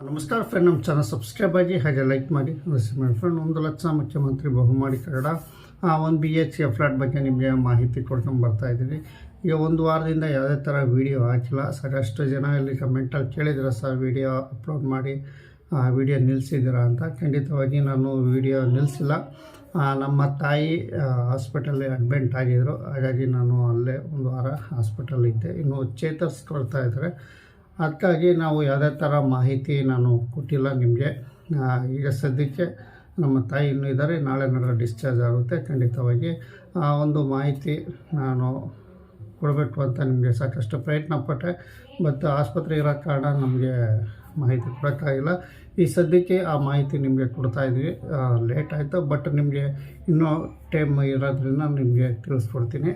ನಮಸ್ಕಾರ ಫ್ರೆಂಡ್ ನಮ್ಮ channel subscribe ಆಗಿ ಹಾಗೆ ಲೈಕ್ ಮಾಡಿ. ಮಾಡಿ ಫ್ರೆಂಡ್ ಒಂದು ಲಕ್ಷ ಮುಖ್ಯಮಂತ್ರಿ ಬಹುಮಾಡಿ ಕನ್ನಡ. ಆ, ಒಂದು ಬಿ ಎಚ್ ಕೆ ಫ್ಲಾಟ್ ಬಗ್ಗೆ ನಿಮಗೆ ಮಾಹಿತಿ ಕೊಡ್ಕೊಂಡು ಬರ್ತಾ ಇದ್ದೀನಿ. ಈಗ ಒಂದು ವಾರದಿಂದ ಯಾವುದೇ ಥರ ವೀಡಿಯೋ ಹಾಕಿಲ್ಲ. ಸಾಕಷ್ಟು ಜನ ಇಲ್ಲಿ ಕಮೆಂಟಲ್ಲಿ ಕೇಳಿದ್ರು ಸರ್ ವೀಡಿಯೋ ಅಪ್ಲೋಡ್ ಮಾಡಿ, ಆ ವಿಡಿಯೋ ನಿಲ್ಲಿಸಿದ್ದೀರಾ ಅಂತ. ಖಂಡಿತವಾಗಿ ನಾನು ವಿಡಿಯೋ ನಿಲ್ಲಿಸಿಲ್ಲ ನಮ್ಮ ತಾಯಿ ಹಾಸ್ಪಿಟಲ್ಲಿ ಅಡ್ಮಿಂಟ್ ಆಗಿದ್ದರು ಹಾಗಾಗಿ ನಾನು ಅಲ್ಲೇ ಒಂದು ವಾರ ಹಾಸ್ಪಿಟಲ್ ಇದ್ದೆ. ಇನ್ನು ಚೇತರಿಸ್ಕೊಳ್ತಾ ಇದ್ದಾರೆ. ಅದಕ್ಕಾಗಿ ನಾವು ಯಾವುದೇ ಥರ ಮಾಹಿತಿ ನಾನು ಕೊಟ್ಟಿಲ್ಲ ನಿಮಗೆ. ಈಗ ಸದ್ಯಕ್ಕೆ ನಮ್ಮ ತಾಯಿ ಇನ್ನೂ ಇದ್ದಾರೆ. ನಾಳೆ ನಾಳೆ ಡಿಸ್ಚಾರ್ಜ್ ಆಗುತ್ತೆ ಖಂಡಿತವಾಗಿ. ಆ, ಒಂದು ಮಾಹಿತಿ ನಾನು ಕೊಡಬೇಕು ಅಂತ ನಿಮಗೆ ಸಾಕಷ್ಟು ಪ್ರಯತ್ನ ಪಟ್ಟೆ. ಬಟ್ ಆಸ್ಪತ್ರೆ ಇರೋ ಕಾರಣ ನಮಗೆ ಮಾಹಿತಿ ಕೊಡೋಕ್ಕಾಗಿಲ್ಲ ಈ ಸದ್ಯಕ್ಕೆ ಆ ಮಾಹಿತಿ ನಿಮಗೆ ಕೊಡ್ತಾ ಇದ್ವಿ. ಲೇಟ್ ಆಯಿತು. ಬಟ್ ನಿಮಗೆ ಇನ್ನೂ ಟೈಮ್ ಇರೋದ್ರಿಂದ ನಿಮಗೆ ತಿಳಿಸ್ಕೊಡ್ತೀನಿ.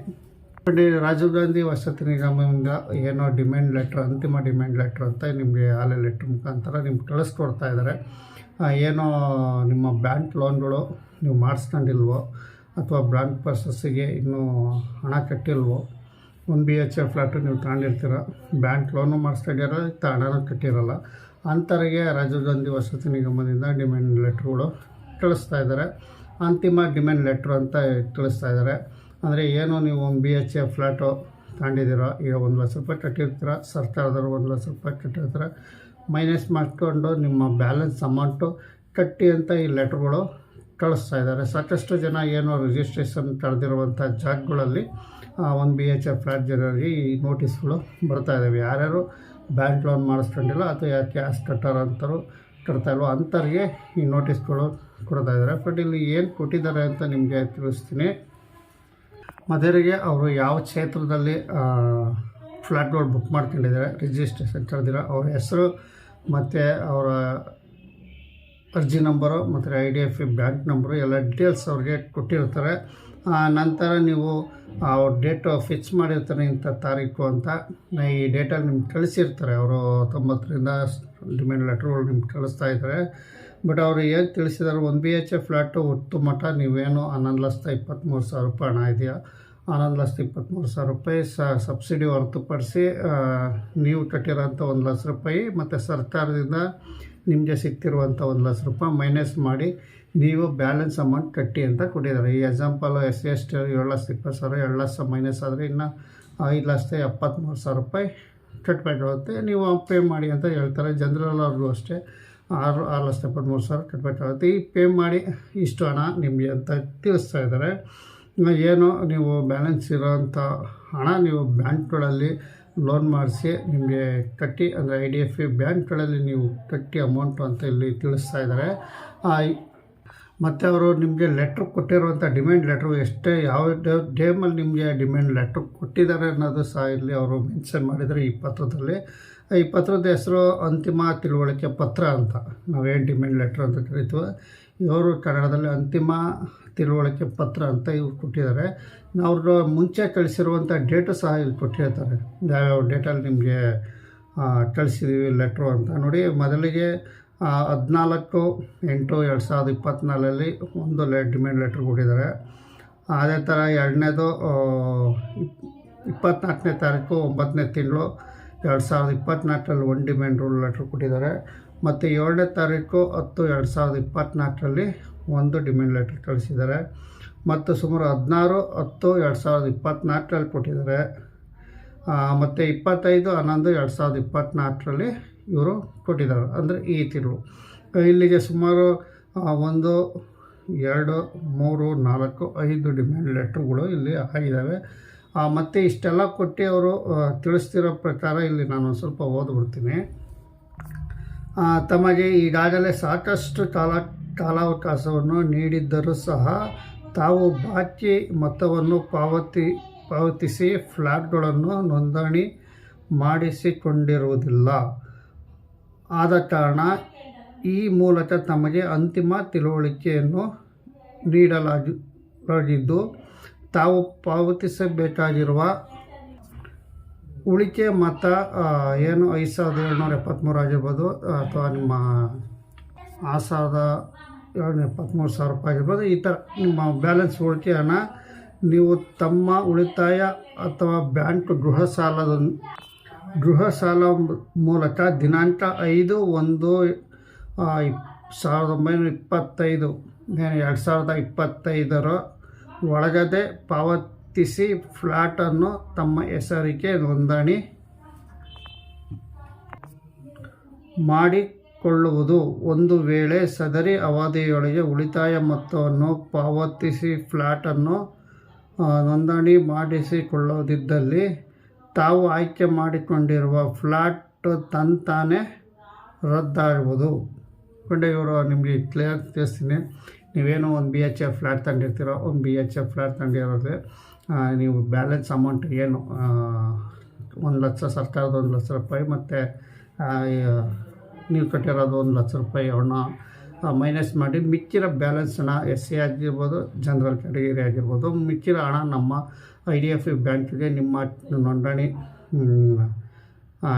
ರಾಜೀವ್ ಗಾಂಧಿ ವಸತಿ ನಿಗಮದಿಂದ ಏನೋ ಡಿಮ್ಯಾಂಡ್ ಲೆಟ್ರ್ ಅಂತಿಮ ಡಿಮ್ಯಾಂಡ್ ಲೆಟ್ರ್ ಅಂತ ನಿಮಗೆ ಆಲೆ ಲೆಟ್ರ್ ಮುಖಾಂತರ ನಿಮ್ಗೆ ಕಳಿಸ್ಕೊಡ್ತಾ ಇದ್ದಾರೆ ಏನೋ ನಿಮ್ಮ ಬ್ಯಾಂಕ್ ಲೋನ್ಗಳು ನೀವು ಮಾಡಿಸ್ಕೊಂಡಿಲ್ವೋ, ಅಥವಾ ಬ್ಯಾಂಕ್ ಪರ್ಸಸ್ಸಿಗೆ ಇನ್ನೂ ಹಣ ಕಟ್ಟಿಲ್ವೋ, ಒಂದು ಬಿ ಎಚ್ ಎ ಫ್ಲ್ಯಾಟು ನೀವು ತಗೊಂಡಿರ್ತೀರ ಬ್ಯಾಂಕ್ ಲೋನು ಮಾಡಿಸ್ಕೊಂಡಿರೋ ಹಣನೂ ಕಟ್ಟಿರಲ್ಲ. ಅಂಥವ್ರಿಗೆ ರಾಜೀವ್ ಗಾಂಧಿ ವಸತಿ ನಿಗಮದಿಂದ ಡಿಮ್ಯಾಂಡ್ ಲೆಟ್ರ್ಗಳು ಕಳಿಸ್ತಾ ಇದ್ದಾರೆ ಅಂತಿಮ ಡಿಮ್ಯಾಂಡ್ ಲೆಟ್ರ್ ಅಂತ ಕಳಿಸ್ತಾ ಇದ್ದಾರೆ ಅಂದರೆ ಏನು ನೀವು ಒಂದು ಬಿ ಎಚ್ ಎ ಫ್ಲ್ಯಾಟು ತಗೊಂಡಿದ್ದೀರ, ಈಗ ಒಂದು ಲಕ್ಷ ರೂಪಾಯಿ ಕಟ್ಟಿರ್ತೀರ, ಸರ್ಕಾರದವ್ರು ಒಂದು ಲಕ್ಷ ರೂಪಾಯಿ ಕಟ್ಟಿರ್ತಾರೆ, ಮೈನಸ್ ಮಾಡಿಕೊಂಡು ನಿಮ್ಮ ಬ್ಯಾಲೆನ್ಸ್ ಅಮೌಂಟು ಕಟ್ಟಿ ಅಂತ ಈ ಲೆಟ್ರ್ಗಳು ಕಳಿಸ್ತಾ ಇದ್ದಾರೆ. ಸಾಕಷ್ಟು ಜನ ಏನೋ ರಿಜಿಸ್ಟ್ರೇಷನ್ ಕಳೆದಿರುವಂಥ ಜಾಗಗಳಲ್ಲಿ ಒಂದು ಬಿ ಎಚ್ ಎ ಫ್ಲ್ಯಾಟ್ ಜನರಿಗೆ ಈ ನೋಟಿಸ್ಗಳು ಬರ್ತಾ ಇದ್ದಾವೆ ಯಾರ್ಯಾರು ಬ್ಯಾಂಕ್ ಲೋನ್ ಮಾಡಿಸ್ಕೊಂಡಿಲ್ಲ ಅಥವಾ ಯಾರು ಕ್ಯಾಶ್ ಕಟ್ಟಾರ ಅಂತಾರು ಕಟ್ತಾ ಇಲ್ವೋ ಅಂಥವ್ರಿಗೆ ಈ ನೋಟಿಸ್ಗಳು ಕೊಡ್ತಾ ಇದ್ದಾರೆ. ಬಟ್ ಇಲ್ಲಿ ಏನು ಕೊಟ್ಟಿದ್ದಾರೆ ಅಂತ ನಿಮಗೆ ತಿಳಿಸ್ತೀನಿ. ಮೊದಲಿಗೆ ಅವರು ಯಾವ ಕ್ಷೇತ್ರದಲ್ಲಿ ಫ್ಲ್ಯಾಟ್ಗಳು ಬುಕ್ ಮಾಡ್ಕೊಂಡಿದ್ದಾರೆ ರಿಜಿಸ್ಟ್ರೇಷನ್ ಕರೆದಿರೋ ಅವ್ರ ಹೆಸರು, ಮತ್ತು ಅವರ ಅರ್ಜಿ ನಂಬರು, ಮತ್ತು I D F bank number ಎಲ್ಲ ಡೀಟೇಲ್ಸ್ ಅವ್ರಿಗೆ ಕೊಟ್ಟಿರ್ತಾರೆ. ನಂತರ ನೀವು ಅವ್ರ ಡೇಟು ಫಿಕ್ಸ್ ಮಾಡಿರ್ತಾರೆ ಇಂಥ ತಾರೀಕು ಅಂತ. ಈ ಡೇಟಲ್ಲಿ ನಿಮ್ಗೆ ಕಳಿಸಿರ್ತಾರೆ. ಅವರು ತೊಂಬತ್ತರಿಂದ ಡಿಮ್ಯಾಂಡ್ ಲೆಟ್ರ್ಗಳು ನಿಮ್ಗೆ ಕಳಿಸ್ತಾ ಇದ್ದಾರೆ. ಬಟ್ ಅವರು ಏನು ತಿಳಿಸಿದಾರೆ, ಒಂದು ಬಿ ಎಚ್ ಎ ಫ್ಲ್ಯಾಟು ಒಟ್ಟು ಮಠ ನೀವೇನು ಹನ್ನೊಂದು ಲಕ್ಷದ ಇಪ್ಪತ್ತ್ಮೂರು ಸಾವಿರ ರೂಪಾಯಿ ಹಣ ಇದೆಯಾ? ಹನ್ನೊಂದು ಲಕ್ಷದ ಇಪ್ಪತ್ತ್ಮೂರು ಸಾವಿರ ರೂಪಾಯಿ ಸ, ಸಬ್ಸಿಡಿ ಹೊರತುಪಡಿಸಿ ನೀವು ಕಟ್ಟಿರೋಂಥ ಒಂದು ಲಕ್ಷ ರೂಪಾಯಿ ಮತ್ತು ಸರ್ಕಾರದಿಂದ ನಿಮಗೆ ಸಿಗ್ತಿರುವಂಥ ಒಂದು ಲಕ್ಷ ರೂಪಾಯಿ ಮೈನಸ್ ಮಾಡಿ ನೀವು ಬ್ಯಾಲೆನ್ಸ್ ಅಮೌಂಟ್ ಕಟ್ಟಿ ಅಂತ ಕೊಟ್ಟಿದ್ದಾರೆ. ಈ example S C, S T ಏಳು ಲಕ್ಷ ಇಪ್ಪತ್ತು ಸಾವಿರ, ಏಳು ಲಕ್ಷ ಮೈನಸ್ ಆದರೆ ಇನ್ನು ಐದು ಲಕ್ಷದ ಎಪ್ಪತ್ತ್ಮೂರು ಸಾವಿರ ರೂಪಾಯಿ ಕಟ್ಬೇಕಾಗುತ್ತೆ ನೀವು ಪೇ ಮಾಡಿ ಅಂತ ಹೇಳ್ತಾರೆ. ಜನರಲ್ ಅವ್ರಿಗೂ ಅಷ್ಟೇ. ಆರು ಆರು ಲಕ್ಷದ ಎಪ್ಪತ್ತ್ಮೂರು ಸಾವಿರ ಕಟ್ಟಬೇಕಾಗುತ್ತೆ ಈ ಪೇ ಮಾಡಿ ಇಷ್ಟು ಹಣ ನಿಮಗೆ ಅಂತ ತಿಳಿಸ್ತಾ ಇದ್ದಾರೆ ಏನು ನೀವು ಬ್ಯಾಲೆನ್ಸ್ ಇರೋವಂಥ ಹಣ ನೀವು ಬ್ಯಾಂಕ್ಗಳಲ್ಲಿ ಲೋನ್ ಮಾಡಿಸಿ ನಿಮಗೆ ಕಟ್ಟಿ ಅಂದರೆ ಐ ಡಿ ಎಫ್ ಇ ಬ್ಯಾಂಕ್ಗಳಲ್ಲಿ ನೀವು ಕಟ್ಟಿ ಅಮೌಂಟು ಅಂತ ಇಲ್ಲಿ ತಿಳಿಸ್ತಾ ಇದ್ದಾರೆ ಮತ್ತು ಅವರು ನಿಮಗೆ ಲೆಟ್ರ್ ಕೊಟ್ಟಿರುವಂಥ ಡಿಮ್ಯಾಂಡ್ ಲೆಟ್ರು ಎಷ್ಟೇ ಯಾವ ಡೇಮಲ್ಲಿ ನಿಮಗೆ ಡಿಮ್ಯಾಂಡ್ ಲೆಟ್ರ್ ಕೊಟ್ಟಿದ್ದಾರೆ ಅನ್ನೋದು ಸಹ ಇಲ್ಲಿ ಅವರು ಮೆನ್ಷನ್ ಮಾಡಿದರೆ ಈ ಪತ್ರದಲ್ಲಿ ಈ ಪತ್ರದ ಹೆಸರು ಅಂತಿಮ ತಿಳುವಳಿಕೆ ಪತ್ರ ಅಂತ. ನಾವೇನು ಡಿಮ್ಯಾಂಡ್ ಲೆಟ್ರ್ ಅಂತ ಕರಿತೀವಿ. ಇವರು ಕನ್ನಡದಲ್ಲಿ ಅಂತಿಮ ತಿಳುವಳಿಕೆ ಪತ್ರ ಅಂತ ಇವ್ರು ಕೊಟ್ಟಿದ್ದಾರೆ. ಅವ್ರ ಮುಂಚೆ ಕಳಿಸಿರುವಂಥ ಡೇಟು ಸಹ ಇಲ್ಲಿ ಕೊಟ್ಟಿರ್ತಾರೆ. ಯಾವ್ಯಾವ ಡೇಟಲ್ಲಿ ನಿಮಗೆ ಕಳಿಸಿದ್ದೀವಿ ಲೆಟ್ರು ಅಂತ. ನೋಡಿ, ಮೊದಲಿಗೆ ಹದಿನಾಲ್ಕು ಎಂಟು ಎರಡು ಸಾವಿರದ ಇಪ್ಪತ್ತ್ನಾಲ್ಕಲ್ಲಿ ಒಂದು ಲೆ ಡಿಮ್ಯಾಂಡ್ ಲೆಟ್ರ್ ಕೊಟ್ಟಿದ್ದಾರೆ. ಅದೇ ಥರ ಎರಡನೇದು ಇಪ್ಪತ್ತ್ನಾಲ್ಕನೇ ತಾರೀಕು ಒಂಬತ್ತನೇ ತಿಂಗಳು ಎರಡು ಸಾವಿರದ ಇಪ್ಪತ್ತ್ನಾಲ್ಕರಲ್ಲಿ ಒಂದು ಡಿಮ್ಯಾಂಡ್ ರೂಲ್ ಲೆಟ್ರ್ ಕೊಟ್ಟಿದ್ದಾರೆ. ಮತ್ತು ಏಳನೇ ತಾರೀಕು ಹತ್ತು ಎರಡು ಸಾವಿರದ ಇಪ್ಪತ್ತ್ನಾಲ್ಕರಲ್ಲಿ ಒಂದು ಡಿಮ್ಯಾಂಡ್ ಲೆಟ್ರ್ ಕಳಿಸಿದ್ದಾರೆ. ಮತ್ತು ಸುಮಾರು ಹದಿನಾರು ಹತ್ತು ಎರಡು ಸಾವಿರದ ಇಪ್ಪತ್ತ್ನಾಲ್ಕರಲ್ಲಿ ಕೊಟ್ಟಿದ್ದಾರೆ. ಮತ್ತು ಇಪ್ಪತ್ತೈದು ಹನ್ನೊಂದು ಎರಡು ಸಾವಿರದ ಇಪ್ಪತ್ತ್ನಾಲ್ಕರಲ್ಲಿ ಇವರು ಕೊಟ್ಟಿದ್ದಾರೆ. ಅಂದರೆ ಈ ತಿರುಳು ಇಲ್ಲಿಗೆ ಸುಮಾರು ಒಂದು, ಎರಡು, ಮೂರು, ನಾಲ್ಕು, ಐದು ಡಿಮ್ಯಾಂಡ್ ಲೆಟ್ರುಗಳು ಇಲ್ಲಿ ಆಗಿದ್ದಾವೆ. ಮತ್ತು ಇಷ್ಟೆಲ್ಲ ಕೊಟ್ಟು ಅವರು ತಿಳಿಸ್ತಿರೋ ಪ್ರಕಾರ ಇಲ್ಲಿ ನಾನು ಒಂದು ಸ್ವಲ್ಪ ಓದ್ಬಿಡ್ತೀನಿ. ತಮಗೆ ಈಗಾಗಲೇ ಸಾಕಷ್ಟು ಕಾಲ ಕಾಲಾವಕಾಶವನ್ನು ನೀಡಿದ್ದರೂ ಸಹ ತಾವು ಬಾಕಿ ಮೊತ್ತವನ್ನು ಪಾವತಿ, ಪಾವತಿಸಿ ಫ್ಲ್ಯಾಟ್ಗಳನ್ನು ನೋಂದಣಿ ಮಾಡಿಸಿಕೊಂಡಿರುವುದಿಲ್ಲ. ಆದ ಕಾರಣ ಈ ಮೂಲಕ ತಮಗೆ ಅಂತಿಮ ತಿಳುವಳಿಕೆಯನ್ನು ನೀಡಲಾಗಿ, ಲಾಗಿದ್ದು ತಾವು ಪಾವತಿಸಬೇಕಾಗಿರುವ ಉಳಿಕೆ ಮತ್ತು ಏನು? ಐದು ಸಾವಿರದ ಏಳ್ನೂರ ಎಪ್ಪತ್ತ್ಮೂರು ಆಗಿರ್ಬೋದು, ಅಥವಾ ನಿಮ್ಮ ಆರು ಸಾವಿರದ ಏಳ್ನೂರ ಎಪ್ಪತ್ತ್ಮೂರು ಸಾವಿರ ರೂಪಾಯಿ ಆಗಿರ್ಬೋದು, ಈ ಥರ ನಿಮ್ಮ ಬ್ಯಾಲೆನ್ಸ್ ಉಳಿಕೆ ಹಣ ನೀವು ತಮ್ಮ ಉಳಿತಾಯ ಅಥವಾ ಬ್ಯಾಂಕ್ ಗೃಹ ಸಾಲದ, ಗೃಹ ಸಾಲ ಮೂಲಕ ದಿನಾಂಕ ಐದು ಒಂದು ಸಾವಿರದ ಒಂಬೈನೂರ ಇಪ್ಪತ್ತೈದು ಎರಡು ಸಾವಿರದ ಇಪ್ಪತ್ತೈದರ ಒಳಗಡೆ ಪಾವತಿಸಿ ಫ್ಲಾಟನ್ನು ತಮ್ಮ ಹೆಸರಿಗೆ ನೋಂದಣಿ ಮಾಡಿಕೊಳ್ಳುವುದು. ಒಂದು ವೇಳೆ ಸದರಿ ಅವಧಿಯೊಳಗೆ ಉಳಿತಾಯ ಮೊತ್ತವನ್ನು ಪಾವತಿಸಿ ಫ್ಲಾಟನ್ನು ನೋಂದಣಿ ಮಾಡಿಸಿಕೊಳ್ಳದಿದ್ದಲ್ಲಿ ತಾವು ಆಯ್ಕೆ ಮಾಡಿಕೊಂಡಿರುವ ಫ್ಲಾಟ್ ತಂತಾನೆ ರದ್ದಾಗುವುದು ಕೊಂಡೆ ಇವರು ನಿಮಗೆ ಕ್ಲಿಯರ್ ತಿಳಿಸ್ತೀನಿ. ನೀವೇನೋ ಒಂದು ಬಿ ಎಚ್ ಎಫ್ ಫ್ಲ್ಯಾಟ್ ತಗೊಂಡಿರ್ತೀರೋ, ಒಂದು ಬಿ ಎಚ್ ಎಫ್ ಫ್ಲ್ಯಾಟ್ ತಗೊಂಡಿರೋದ್ರೆ ನೀವು ಬ್ಯಾಲೆನ್ಸ್ ಅಮೌಂಟ್ ಏನು ಒಂದು ಲಕ್ಷ, ಸರ್ಕಾರದ ಒಂದು ಲಕ್ಷ ರೂಪಾಯಿ ಮತ್ತು ನೀವು ಕಟ್ಟಿರೋದು ಒಂದು ಲಕ್ಷ ರೂಪಾಯಿ ಅವನ್ನ ಮೈನಸ್ ಮಾಡಿ ಮಿಕ್ಕಿರೋ ಬ್ಯಾಲೆನ್ಸ್ ಎಸ್ ಸಿ ಆಗಿರ್ಬೋದು ಜನರಲ್ ಕ್ಯಾಟಗರಿ ಆಗಿರ್ಬೋದು, ಮಿಕ್ಕಿರೋ ಹಣ ನಮ್ಮ ಐ ಡಿ ಎಫ್ ಬ್ಯಾಂಕಿಗೆ ನಿಮ್ಮ ನೋಂದಣಿ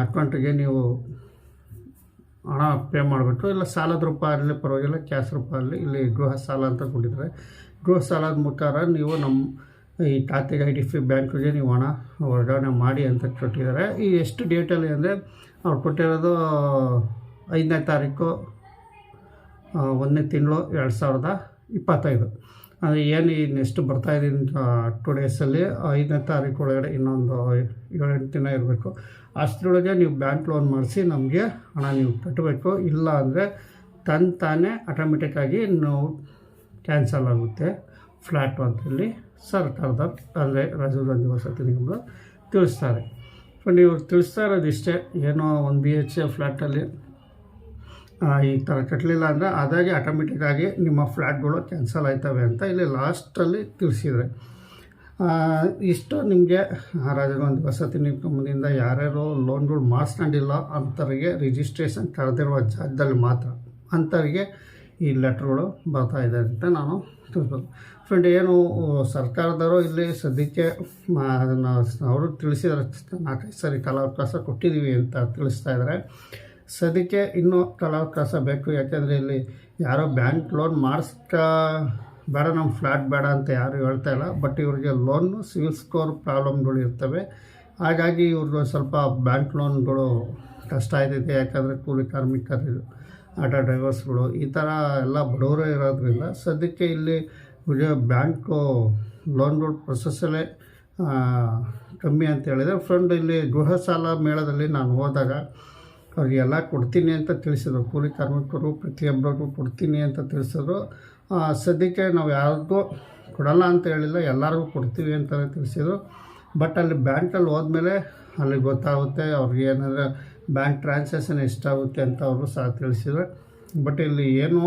ಅಕೌಂಟಿಗೆ ನೀವು ಹಣ ಪೇ ಮಾಡಬೇಕು ಇಲ್ಲ ಸಾಲದ ರೂಪ ಆಗಲಿ ಪರವಾಗಿಲ್ಲ ಕ್ಯಾಶ್ ರೂಪ ಆಗಲಿ ಇಲ್ಲಿ ಗೃಹ ಸಾಲ ಅಂತ ಕೊಟ್ಟಿದ್ದಾರೆ. ಗೃಹ ಸಾಲದ ಮುಖಾಂತರ ನೀವು ನಮ್ಮ ಈ ಖಾತೆಗೆ ಐ ಡಿ ಸಿ ಬ್ಯಾಂಕಿಗೆ ನೀವು ಹಣ ವರ್ಗಾವಣೆ ಮಾಡಿ ಅಂತ ಕೊಟ್ಟಿದ್ದಾರೆ. ಈ ಎಷ್ಟು ಡೇಟಲ್ಲಿ ಅಂದರೆ, ಅವ್ರು ಕೊಟ್ಟಿರೋದು, ಐದನೇ ತಾರೀಕು ಒಂದನೇ ತಿಂಗಳು ಎರಡು ಸಾವಿರದ ಇಪ್ಪತ್ತೈದು. ಏನು ಈ ನೆಕ್ಸ್ಟ್ ಇದ್ದೀನಿ ಟು ಡೇಸಲ್ಲಿ ಐದನೇ ತಾರೀಕು ಒಳಗಡೆ ಇನ್ನೊಂದು ಏಳೆಂಟು ದಿನ ಇರಬೇಕು. ಅಷ್ಟರೊಳಗೆ ನೀವು ಬ್ಯಾಂಕ್ ಲೋನ್ ಮಾಡಿಸಿ ನಮಗೆ ಹಣ ನೀವು ಕಟ್ಟಬೇಕು. ಇಲ್ಲ ಅಂದರೆ ತನ್ ತಾನೇ ಆಟೋಮೆಟಿಕ್ಕಾಗಿ ನಾವು ಕ್ಯಾನ್ಸಲ್ ಆಗುತ್ತೆ. ಫ್ಲ್ಯಾಟು ಅಂತೇಳಿ ಸರ್ಕಾರದ ಅಂದರೆ ರಾಜೀವ್ ಗಾಂಧಿ ವಸತಿ ನಿಗಮದ ತಿಳಿಸ್ತಾರೆ. ಸೊ ನೀವು ತಿಳಿಸ್ತಾ ಇರೋದು ಇಷ್ಟೇ ಏನೋ ಒಂದು ಬಿ ಎಚ್ ಎ ಫ್ಲ್ಯಾಟಲ್ಲಿ ಈ ಥರ ಕಟ್ಟಲಿಲ್ಲ ಅಂದರೆ ಅದಾಗಿ ಆಟೋಮೆಟಿಕ್ಕಾಗಿ ನಿಮ್ಮ ಫ್ಲ್ಯಾಟ್ಗಳು ಕ್ಯಾನ್ಸಲ್ ಆಯ್ತವೆ ಅಂತ ಇಲ್ಲಿ ಲಾಸ್ಟಲ್ಲಿ ತಿಳಿಸಿದರೆ. ಇಷ್ಟು ನಿಮಗೆ ರಾಜಗೊಂದು ವಸತಿ ನಿಗಮದಿಂದ ಯಾರ್ಯಾರು ಲೋನ್ಗಳು ಮಾಡಿಸ್ಕೊಂಡಿಲ್ಲ ಅಂಥವ್ರಿಗೆ ರಿಜಿಸ್ಟ್ರೇಷನ್ ಕರೆದಿರುವ ಜಾಗದಲ್ಲಿ ಮಾತ್ರ ಅಂಥವ್ರಿಗೆ ಈ ಲೆಟ್ರ್ಗಳು ಬರ್ತಾ ಇದೆ ಅಂತ ನಾನು ತಿಳ್ಬೋದು ಫ್ರೆಂಡ್ ಏನು, ಸರ್ಕಾರದವರು ಇಲ್ಲಿ ಸದ್ಯಕ್ಕೆ ಅದನ್ನು ಅವರು ತಿಳಿಸಿದ್ರೆ ನಾಲ್ಕೈದು ಸರಿ ಕಾಲಾವಕಾಶ ಕೊಟ್ಟಿದ್ದೀವಿ ಅಂತ ತಿಳಿಸ್ತಾ ಇದ್ದಾರೆ. ಸದ್ಯಕ್ಕೆ ಇನ್ನೂ ಕಾಲಾವಕಾಶ ಬೇಕು, ಯಾಕೆಂದರೆ ಇಲ್ಲಿ ಯಾರೋ ಬ್ಯಾಂಕ್ ಲೋನ್ ಮಾಡಿಸ್ತಾ ಬೇಡ, ನಮ್ಮ ಫ್ಲ್ಯಾಟ್ ಬೇಡ ಅಂತ ಯಾರು ಹೇಳ್ತಾ ಇಲ್ಲ. ಬಟ್ ಇವ್ರಿಗೆ ಲೋನು, ಸಿವಿಲ್ ಸ್ಕೋರ್ ಪ್ರಾಬ್ಲಮ್ಗಳು ಇರ್ತವೆ. ಹಾಗಾಗಿ ಇವ್ರಿಗೆ ಸ್ವಲ್ಪ ಬ್ಯಾಂಕ್ ಲೋನ್ಗಳು ಕಷ್ಟ ಆಯ್ತೈತೆ. ಯಾಕಂದರೆ ಕೂಲಿ ಕಾರ್ಮಿಕರು, ಆಟೋ ಡ್ರೈವರ್ಸ್ಗಳು ಈ ಥರ ಎಲ್ಲ ಬಡವರು ಇರೋದ್ರಿಂದ ಸದ್ಯಕ್ಕೆ ಇಲ್ಲಿ ಬ್ಯಾಂಕು ಲೋನ್ಗಳು ಪ್ರೊಸೆಸಲ್ಲೇ ಕಮ್ಮಿ ಅಂತ ಹೇಳಿದರೆ. ಫ್ರೆಂಡ್, ಇಲ್ಲಿ ಗೃಹ ಸಾಲ ಮೇಳದಲ್ಲಿ ನಾನು ಹೋದಾಗ ಅವ್ರಿಗೆಲ್ಲ ಕೊಡ್ತೀನಿ ಅಂತ ತಿಳಿಸಿದ್ರು. ಕೂಲಿ ಕಾರ್ಮಿಕರು, ಪ್ರತಿಯೊಬ್ಬರಿಗೂ ಕೊಡ್ತೀನಿ ಅಂತ ತಿಳಿಸಿದ್ರು. ಸದ್ಯಕ್ಕೆ ನಾವು ಯಾರಿಗೂ ಕೊಡಲ್ಲ ಅಂತ ಹೇಳಿಲ್ಲ, ಎಲ್ಲರಿಗೂ ಕೊಡ್ತೀವಿ ಅಂತಲೇ ತಿಳಿಸಿದ್ರು. ಬಟ್ ಅಲ್ಲಿ ಬ್ಯಾಂಕಲ್ಲಿ ಹೋದ್ಮೇಲೆ ಅಲ್ಲಿ ಗೊತ್ತಾಗುತ್ತೆ ಅವ್ರಿಗೆ ಏನಂದರೆ ಬ್ಯಾಂಕ್ ಟ್ರಾನ್ಸಾಕ್ಷನ್ ಎಷ್ಟಾಗುತ್ತೆ ಅಂತ ಅವರು ಸಹ ತಿಳಿಸಿದ್ರು. ಬಟ್ ಇಲ್ಲಿ ಏನು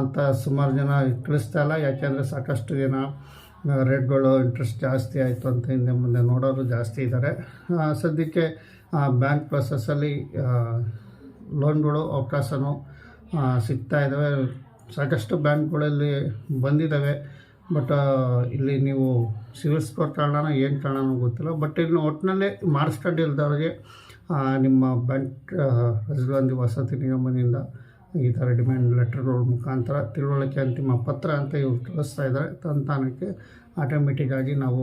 ಅಂತ ಸುಮಾರು ಜನ ತಿಳಿಸ್ತಾ ಇಲ್ಲ. ಯಾಕೆಂದರೆ ಸಾಕಷ್ಟು ಜನ ರೇಟ್ಗಳು ಇಂಟ್ರೆಸ್ಟ್ ಜಾಸ್ತಿ ಆಯಿತು ಅಂತ ಹಿಂದೆ ಮುಂದೆ ನೋಡೋರು ಜಾಸ್ತಿ ಇದ್ದಾರೆ ಸದ್ಯಕ್ಕೆ ಬ್ಯಾಂಕ್ ಪ್ರೊಸೆಸ್ಸಲ್ಲಿ ಲೋನ್ಗಳು ಅವಕಾಶವೂ ಸಿಗ್ತಾ ಇದ್ದಾವೆ ಸಾಕಷ್ಟು ಬ್ಯಾಂಕ್ಗಳಲ್ಲಿ ಬಂದಿದ್ದಾವೆ ಬಟ್ ಇಲ್ಲಿ ನೀವು ಸಿವಿಲ್ ಸ್ಕೋರ್ ಕಾರಣನೋ ಏನು ಕಾರಣನೋ ಗೊತ್ತಿಲ್ಲ. ಬಟ್ ಇನ್ನು ಒಟ್ಟಿನಲ್ಲಿ ಮಾಡಿಸ್ಕೊಂಡಿಲ್ದವ್ರಿಗೆ ನಿಮ್ಮ ಬ್ಯಾಂಕ್ ರಾಜೀವ್ ಗಾಂಧಿ ವಸತಿ ನಿಗಮದಿಂದ ಈ ಥರ ಡಿಮ್ಯಾಂಡ್ ಲೆಟರ್ಗಳ ಮುಖಾಂತರ ತಿಳುವಳಿಕೆ ಅಂತಿಮ ಪತ್ರ ಅಂತ ಇವರು ತಿಳಿಸ್ತಾ ಇದ್ದಾರೆ. ತಂತಾನಕ್ಕೆ ಆಟೋಮೆಟಿಕ್ಕಾಗಿ ನಾವು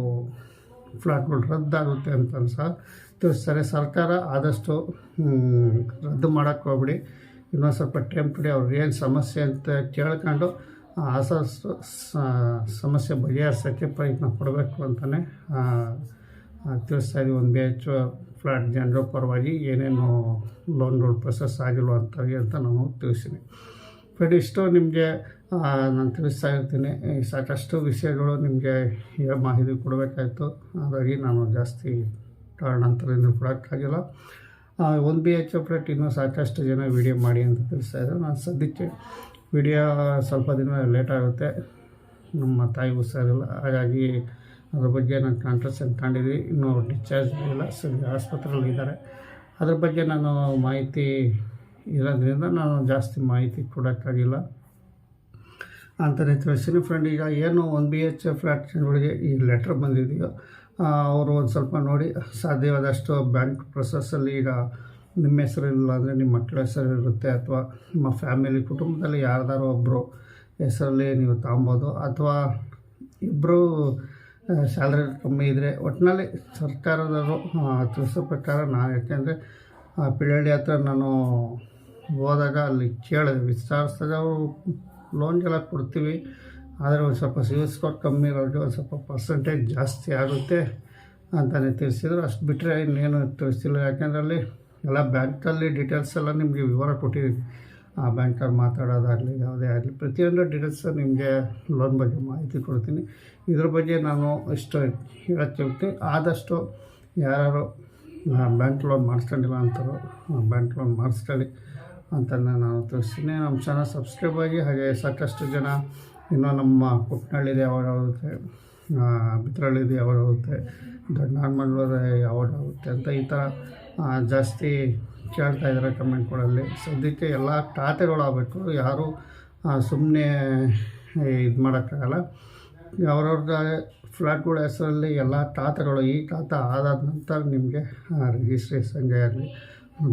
ಫ್ಲಾಟ್ಗಳು ರದ್ದಾಗುತ್ತೆ ಅಂತ ಸಹ ತಿಳಿಸ್ತಾರೆ. ಸರ್ಕಾರ ಆದಷ್ಟು ರದ್ದು ಮಾಡೋಕ್ಕೆ ಹೋಗ್ಬಿಡಿ. ಇನ್ನೊಂದು ಸ್ವಲ್ಪ ಟೈಮ್ ಕೊಡಿ ಅವ್ರಿಗೆ ಏನು ಸಮಸ್ಯೆ ಅಂತ ಕೇಳ್ಕೊಂಡು ಆಸ ಸಮಸ್ಯೆ ಬಗೆಹರಿಸೋಕ್ಕೆ ಪ್ರಯತ್ನ ಪಡಬೇಕು ಅಂತಲೇ ತಿಳಿಸ್ತಾ ಇದ್ದೀವಿ. ಒಂದು ಬಿ ಎಚ್ ಫ್ಲ್ಯಾಟ್ ಜನರ ಪರವಾಗಿ ಏನೇನು ಲೋನ್ಗಳು ಪ್ರೊಸೆಸ್ ಆಗಿಲ್ವ ಅಂತ ಅಂತ ನಾನು ತಿಳಿಸ್ತೀನಿ. ಬಟ್ ಇಷ್ಟು ನಿಮಗೆ ನಾನು ತಿಳಿಸ್ತಾ ಇರ್ತೀನಿ. ಸಾಕಷ್ಟು ವಿಷಯಗಳು ನಿಮಗೆ ಮಾಹಿತಿ ಕೊಡಬೇಕಾಯ್ತು. ಹಾಗಾಗಿ ನಾನು ಜಾಸ್ತಿ ಕಾರಣಾಂತರದಿಂದ ಕೊಡೋಕ್ಕಾಗಿಲ್ಲ. ಒಂದು ಬಿ ಎಚ್ ಎಫ್ ಇನ್ನೂ ಸಾಕಷ್ಟು ಜನ ವಿಡಿಯೋ ಮಾಡಿ ಅಂತ ತಿಳಿಸ್ತಾ ಇದ್ದಾರೆ. ನಾನು ಸದ್ಯಕ್ಕೆ ವಿಡಿಯೋ ಸ್ವಲ್ಪ ದಿನ ಲೇಟ್ ಆಗುತ್ತೆ. ನಮ್ಮ ತಾಯಿ ಹುಷಾರಿಲ್ಲ ಹಾಗಾಗಿ ಅದ್ರ ಬಗ್ಗೆ ನಾನು ಕಾಂಟ್ರಸನ್ ತಗೊಂಡಿದ್ವಿ. ಇನ್ನೂ ಡಿಸ್ಚಾರ್ಜ್ ಇಲ್ಲ ಆಸ್ಪತ್ರೆಯಲ್ಲಿ ಇದ್ದಾರೆ. ಅದ್ರ ಬಗ್ಗೆ ನಾನು ಮಾಹಿತಿ ಇರೋದ್ರಿಂದ ನಾನು ಜಾಸ್ತಿ ಮಾಹಿತಿ ಕೊಡೋಕ್ಕಾಗಿಲ್ಲ. ಅಂತಲೇ ತಿಳಿಸ್ತೀನಿ ಫ್ರೆಂಡ್ ಈಗ ಏನು ಒನ್ ಬಿ ಎಚ್ ಫ್ಲ್ಯಾಟ್ಗಳಿಗೆ ಈ ಲೆಟ್ರ್ ಬಂದಿದೆಯೋ ಅವರು ಒಂದು ಸ್ವಲ್ಪ ನೋಡಿ. ಸಾಧ್ಯವಾದಷ್ಟು ಬ್ಯಾಂಕ್ ಪ್ರೊಸೆಸ್ಸಲ್ಲಿ ಈಗ ನಿಮ್ಮ ಹೆಸರಿಲ್ಲ ಅಂದರೆ ನಿಮ್ಮ ಮಕ್ಕಳ ಹೆಸರು ಇರುತ್ತೆ ಅಥವಾ ನಿಮ್ಮ ಫ್ಯಾಮಿಲಿ ಕುಟುಂಬದಲ್ಲಿ ಯಾರ್ದಾರು ಒಬ್ಬರು ಹೆಸರಲ್ಲಿ ನೀವು ತಗೊಬೋದು ಅಥವಾ ಇಬ್ಬರು ಸ್ಯಾಲ್ರಿ ಕಮ್ಮಿ ಇದ್ದರೆ ಒಟ್ಟಿನಲ್ಲಿ ಸರ್ಕಾರದವರು ಆ, ತಿಳಿಸೋ ಪ್ರಕಾರ ನಾನು ಯಾಕೆಂದರೆ ಪಿಳ್ಳಳ್ಳಿ ಹತ್ರ ನಾನು ಹೋದಾಗ ಅಲ್ಲಿ ಕೇಳಿದೆ ವಿಚಾರಿಸಿದಾಗ ಅವರು ಲೋನ್ಗೆಲ್ಲ ಕೊಡ್ತೀವಿ ಆದರೆ ಒಂದು ಸ್ವಲ್ಪ ಸಿವಿಲ್ ಸ್ಕೋರ್ ಕಮ್ಮಿ ಇರೋರಿಗೆ ಒಂದು ಸ್ವಲ್ಪ ಪರ್ಸೆಂಟೇಜ್ ಜಾಸ್ತಿ ಆಗುತ್ತೆ ಅಂತಲೇ ತಿಳಿಸಿದ್ರು. ಅಷ್ಟು ಬಿಟ್ಟರೆ ಇನ್ನೇನು ತಿಳಿಸಿಲ್ಲ ಯಾಕೆಂದರೆ ಅಲ್ಲಿ ಎಲ್ಲ ಬ್ಯಾಂಕಲ್ಲಿ ಡೀಟೇಲ್ಸ್ ಎಲ್ಲ ನಿಮಗೆ ವಿವರ ಕೊಟ್ಟಿದ್ದೀನಿ. ಆ ಬ್ಯಾಂಕಲ್ಲಿ ಮಾತಾಡೋದಾಗಲಿ, ಯಾವುದೇ ಆಗಲಿ, ಪ್ರತಿಯೊಂದು ಡೀಟೇಲ್ಸ್ ನಿಮಗೆ ಲೋನ್ ಬಗ್ಗೆ ಮಾಹಿತಿ ಕೊಡ್ತೀನಿ. ಇದ್ರ ಬಗ್ಗೆ ನಾನು ಇಷ್ಟು ಹೇಳಕ್ಕೆ ಆದಷ್ಟು ಯಾರು ಬ್ಯಾಂಕ್ ಲೋನ್ ಮಾಡಿಸ್ಕೊಂಡಿಲ್ಲ ಅಂತಾರೋ ಬ್ಯಾಂಕ್ ಲೋನ್ ಮಾಡಿಸ್ಕೊಳ್ಳಿ ಅಂತ ನಾನು ತಿಳಿಸ್ತೀನಿ. ನಮ್ಮ ಚಾನಲ್ ಸಬ್ಸ್ಕ್ರೈಬ್ ಆಗಿ, ಹಾಗೆ ಸಾಕಷ್ಟು ಜನ ಇನ್ನೂ ನಮ್ಮ ಕುಟ್ನಳ್ಳಿದೆ ಯಾವಾಗ ಆಗುತ್ತೆ ಬಿತ್ರಳ್ಳಿದೆ ಯಾವಾಗ ಆಗುತ್ತೆ ನಾರ್ಮಲ್ ಯಾವಾಗ ಆಗುತ್ತೆ ಅಂತ ಈ ಥರ ಜಾಸ್ತಿ ಕೇಳ್ತಾ ಇದ್ದಾರೆ ಕಮೆಂಟ್ಗಳಲ್ಲಿ ಸದ್ಯಕ್ಕೆ ಎಲ್ಲ ಖಾತೆಗಳು ಆಗಬೇಕು ಯಾರು ಸುಮ್ಮನೆ ಇದು ಮಾಡೋಕ್ಕಾಗಲ್ಲ. ಅವ್ರವ್ರದ್ದು ಫ್ಲಾಟ್ಗಳ ಹೆಸರಲ್ಲಿ ಎಲ್ಲ ಖಾತೆಗಳು ಈ ಖಾತೆ ಆದಾದ ನಂತರ ನಿಮಗೆ ರಿಜಿಸ್ಟ್ರೇಷನ್ಗೆ ಆಗಲಿ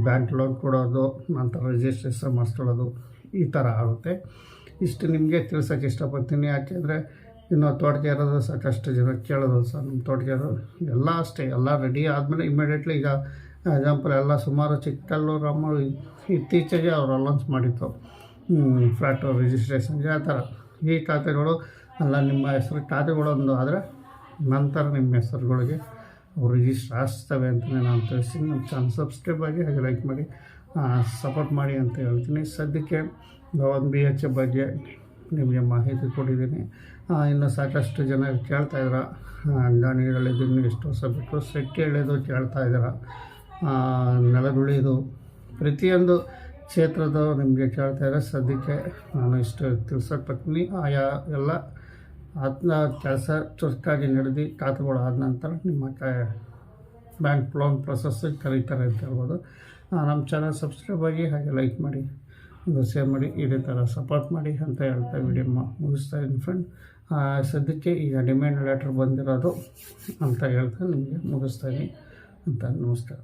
ಬ್ಯಾಂಕ್ ಲೋನ್ ಕೊಡೋದು, ನಂತರ ರಿಜಿಸ್ಟ್ರೇಷನ್ ಮಾಡಿಸ್ಕೊಳ್ಳೋದು ಈ ಥರ ಆಗುತ್ತೆ. ಇಷ್ಟು ನಿಮಗೆ ತಿಳ್ಸೋಕೆ ಇಷ್ಟಪಡ್ತೀನಿ. ಯಾಕೆಂದರೆ ಇನ್ನು ಇರೋದು ಸಾಕಷ್ಟು ಜನ ಕೇಳೋದು ಸರ್ ನಮ್ಮ ತೋಟಗಾರರು ಎಲ್ಲ ಅಷ್ಟೇ, ಎಲ್ಲ ರೆಡಿ ಆದಮೇಲೆ ಇಮಿಡಿಯೇಟ್ಲಿ ಈಗ ಎಕ್ಸಾಂಪಲ್ ಎಲ್ಲ ಸುಮಾರು ಚಿಕ್ಕಲ್ಲೂರು ನಮ್ಮ ಇತ್ತೀಚೆಗೆ ಅವರು ಅಲೌನ್ಸ್ ಮಾಡಿತ್ತು ಫ್ಲಾಟ್ ರಿಜಿಸ್ಟ್ರೇಷನ್ಗೆ ಆ ಥರ. ಈ ಖಾತೆಗಳು, ಅಲ್ಲ, ನಿಮ್ಮ ಹೆಸರು ಖಾತೆಗಳೊಂದು ಆದರೆ ನಂತರ ನಿಮ್ಮ ಹೆಸರುಗಳಿಗೆ ರಿಜಿಸ್ಟರ್ ಆಗ್ತವೆ ಅಂತಲೇ ನಾನು ತಿಳಿಸ್ತೀನಿ. ನಮ್ಮ ಚಾನಲ್ ಸಬ್ಸ್ಕ್ರೈಬ್ ಆಗಿ ಹಾಗೆ ಲೈಕ್ ಮಾಡಿ ಸಪೋರ್ಟ್ ಮಾಡಿ ಅಂತ ಹೇಳ್ತೀನಿ. ಸದ್ಯಕ್ಕೆ ಒಂದು ಬಿ ಎಚ್ ಬಗ್ಗೆ ನಿಮಗೆ ಮಾಹಿತಿ ಕೊಟ್ಟಿದ್ದೀನಿ. ಇನ್ನು ಸಾಕಷ್ಟು ಜನ ಕೇಳ್ತಾಯಿದ್ರ ಇನ್ನೂ ಎಷ್ಟು ವರ್ಷ ಬಿಟ್ಟು ಸೆಟ್ಟಿ ಹೇಳಿದ್ರು ಕೇಳ್ತಾ ಇದ್ದಾರೆ? ನೆಲಗುಳಿದು ಪ್ರತಿಯೊಂದು ಕ್ಷೇತ್ರದ ನಿಮಗೆ ಕೇಳ್ತಾ ಇದೆ ಸದ್ಯಕ್ಕೆ ನಾನು ಇಷ್ಟು ತಿಳ್ಸೋಕೆ ಬರ್ತೀನಿ. ಆಯಾ ಎಲ್ಲ ಆತ್ಮ ಕೆಲಸ ಚುರುಕಾಗಿ ನಡೆದು ಆದ ನಂತರ ನಿಮ್ಮ ಬ್ಯಾಂಕ್ ಲೋನ್ ಪ್ರೊಸೆಸ್ಸಿಗೆ ಕರೀತಾರೆ ಅಂತ ಹೇಳ್ಬೋದು. ನಮ್ಮ ಚಾನಲ್ ಸಬ್ಸ್ಕ್ರೈಬ್ ಆಗಿ ಹಾಗೆ ಲೈಕ್ ಮಾಡಿ, ಒಂದು ಶೇರ್ ಮಾಡಿ, ಇದೇ ಥರ ಸಪೋರ್ಟ್ ಮಾಡಿ ಅಂತ ಹೇಳ್ತಾ ವಿಡಿಯೋ ಮುಗಿಸ್ತಾ ಇದ್ದೀನಿ ಫ್ರೆಂಡ್ ಸದ್ಯಕ್ಕೆ ಈಗ ಡಿಮ್ಯಾಂಡ್ ಲೆಟರ್ ಬಂದಿರೋದು ಅಂತ ಹೇಳ್ತಾ ನಿಮಗೆ ಮುಗಿಸ್ತಾ ಇದ್ದೀನಿ. ಅಂತ ನಮಸ್ಕಾರ.